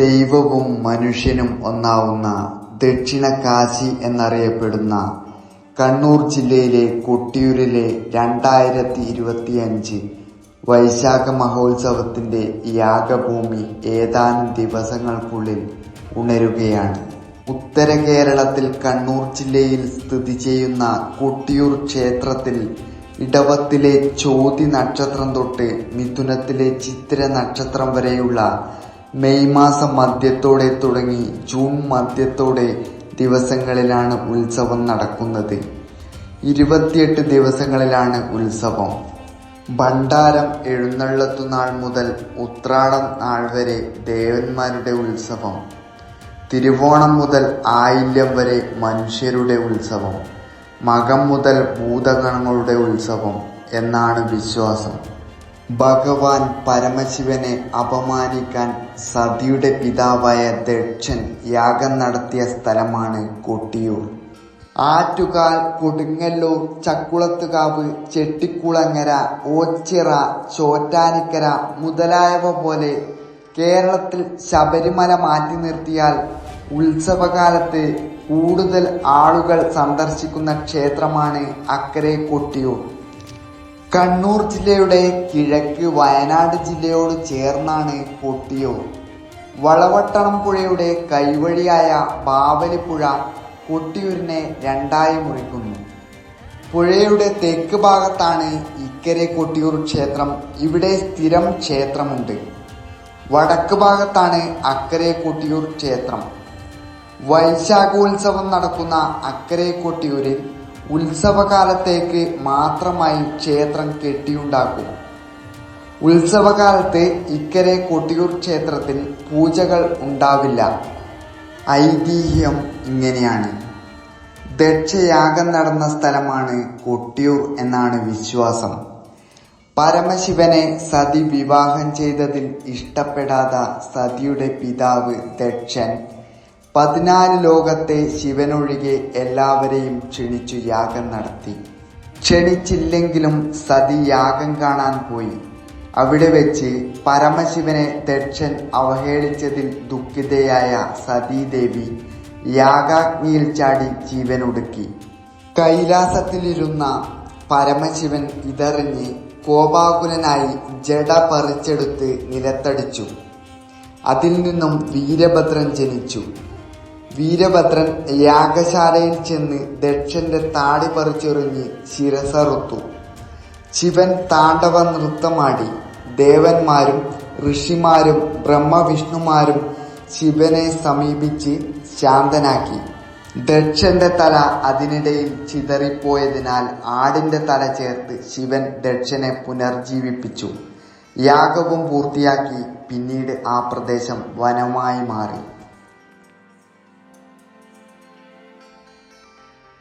ദൈവവും മനുഷ്യനും ഒന്നാവുന്ന ദക്ഷിണ കാശി എന്നറിയപ്പെടുന്ന കണ്ണൂർ ജില്ലയിലെ കൊട്ടിയൂരിലെ രണ്ടായിരത്തി ഇരുപത്തിയഞ്ച് വൈശാഖ മഹോത്സവത്തിന്റെ യാഗഭൂമി ഏതാനും ദിവസങ്ങൾക്കുള്ളിൽ ഉണരുകയാണ്. ഉത്തര കേരളത്തിൽ കണ്ണൂർ ജില്ലയിൽ സ്ഥിതി ചെയ്യുന്ന കൊട്ടിയൂർ ക്ഷേത്രത്തിൽ ഇടവത്തിലെ ചോതി നക്ഷത്രം തൊട്ട് മിഥുനത്തിലെ ചിത്ര നക്ഷത്രം വരെയുള്ള മെയ് മാസം മധ്യത്തോടെ തുടങ്ങി ജൂൺ മധ്യത്തോടെ ദിവസങ്ങളിലാണ് ഉത്സവം നടക്കുന്നത്. ഇരുപത്തിയെട്ട് ദിവസങ്ങളിലാണ് ഉത്സവം. ഭണ്ഡാരം എഴുന്നള്ളത്തുനാൾ മുതൽ ഉത്രാടം നാൾ വരെ ദേവന്മാരുടെ ഉത്സവം. തിരുവോണം മുതൽ ആയില്യം വരെ മനുഷ്യരുടെ ഉത്സവം. മകം മുതൽ ഭൂതഗണങ്ങളുടെ ഉത്സവം എന്നാണ് വിശ്വാസം. ഭഗവാൻ പരമശിവനെ അപമാനിക്കാൻ സതിയുടെ പിതാവായ ദക്ഷൻ യാഗം നടത്തിയ സ്ഥലമാണ് കൊട്ടിയൂർ. ആറ്റുകാൽ കൊടുങ്ങല്ലൂർ ചക്കുളത്തുകാവ് ചെട്ടിക്കുളങ്ങര ഓച്ചിറ ചോറ്റാനിക്കര മുതലായവ പോലെ കേരളത്തിൽ ശബരിമല മാറ്റി നിർത്തിയാൽ ഉത്സവകാലത്ത് കൂടുതൽ ആളുകൾ സന്ദർശിക്കുന്ന ക്ഷേത്രമാണ് അക്കരെ കൊട്ടിയൂർ. കണ്ണൂർ ജില്ലയുടെ കിഴക്ക് വയനാട് ജില്ലയോട് ചേർന്നാണ് കൊട്ടിയൂർ. വളവട്ടണം പുഴയുടെ കൈവഴിയായ ബാവലിപ്പുഴ കൊട്ടിയൂരിനെ രണ്ടായി മുറിക്കുന്നു. പുഴയുടെ തെക്ക് ഭാഗത്താണ് ഇക്കരെ കൊട്ടിയൂർ ക്ഷേത്രം. ഇവിടെ സ്ഥിരം ക്ഷേത്രമുണ്ട്. വടക്ക് ഭാഗത്താണ് അക്കരെ കൊട്ടിയൂർ ക്ഷേത്രം. വൈശാഖോത്സവം നടക്കുന്ന അക്കരെ കൊട്ടിയൂരിൽ ഉത്സവകാലത്തേക്ക് മാത്രമായി ക്ഷേത്രം കെട്ടിയുണ്ടാക്കും. ഉത്സവകാലത്ത് ഇക്കരെ കൊട്ടിയൂർ ക്ഷേത്രത്തിൽ പൂജകൾ ഉണ്ടാവില്ല. ഐതിഹ്യം ഇങ്ങനെയാണ്. ദക്ഷയാഗം നടന്ന സ്ഥലമാണ് കൊട്ടിയൂർ എന്നാണ് വിശ്വാസം. പരമശിവനെ സതി വിവാഹം ചെയ്തതിൽ ഇഷ്ടപ്പെടാത്ത സതിയുടെ പിതാവ് ദക്ഷൻ പതിനാല് ലോകത്തെ ശിവനൊഴികെ എല്ലാവരെയും ക്ഷണിച്ചു യാഗം നടത്തി. ക്ഷണിച്ചില്ലെങ്കിലും സതി യാഗം കാണാൻ പോയി. അവിടെ വെച്ച് പരമശിവനെ ദക്ഷൻ അവഹേളിച്ചതിൽ ദുഃഖിതയായ സതീദേവി യാഗാഗ്നിയിൽ ചാടി ജീവനൊടുക്കി. കൈലാസത്തിലിരുന്ന പരമശിവൻ ഇതറിഞ്ഞ് കോപാകുലനായി ജട പറിച്ചെടുത്ത് നിലത്തടിച്ചു. അതിൽ നിന്നും വീരഭദ്രൻ ജനിച്ചു. വീരഭദ്രൻ യാഗശാലയിൽ ചെന്ന് ദക്ഷന്റെ താടി പറിച്ചെറിഞ്ഞ് ശിരസറുത്തു. ശിവൻ താണ്ഡവ നൃത്തമാടി. ദേവന്മാരും ഋഷിമാരും ബ്രഹ്മവിഷ്ണുമാരും ശിവനെ സമീപിച്ച് ശാന്തനാക്കി. ദക്ഷന്റെ തല അതിനിടയിൽ ചിതറിപ്പോയതിനാൽ ആടിന്റെ തല ചേർത്ത് ശിവൻ ദക്ഷനെ പുനർജീവിപ്പിച്ചു. യാഗവും പൂർത്തിയാക്കി പിന്നീട് ആ പ്രദേശം വനമായി മാറി.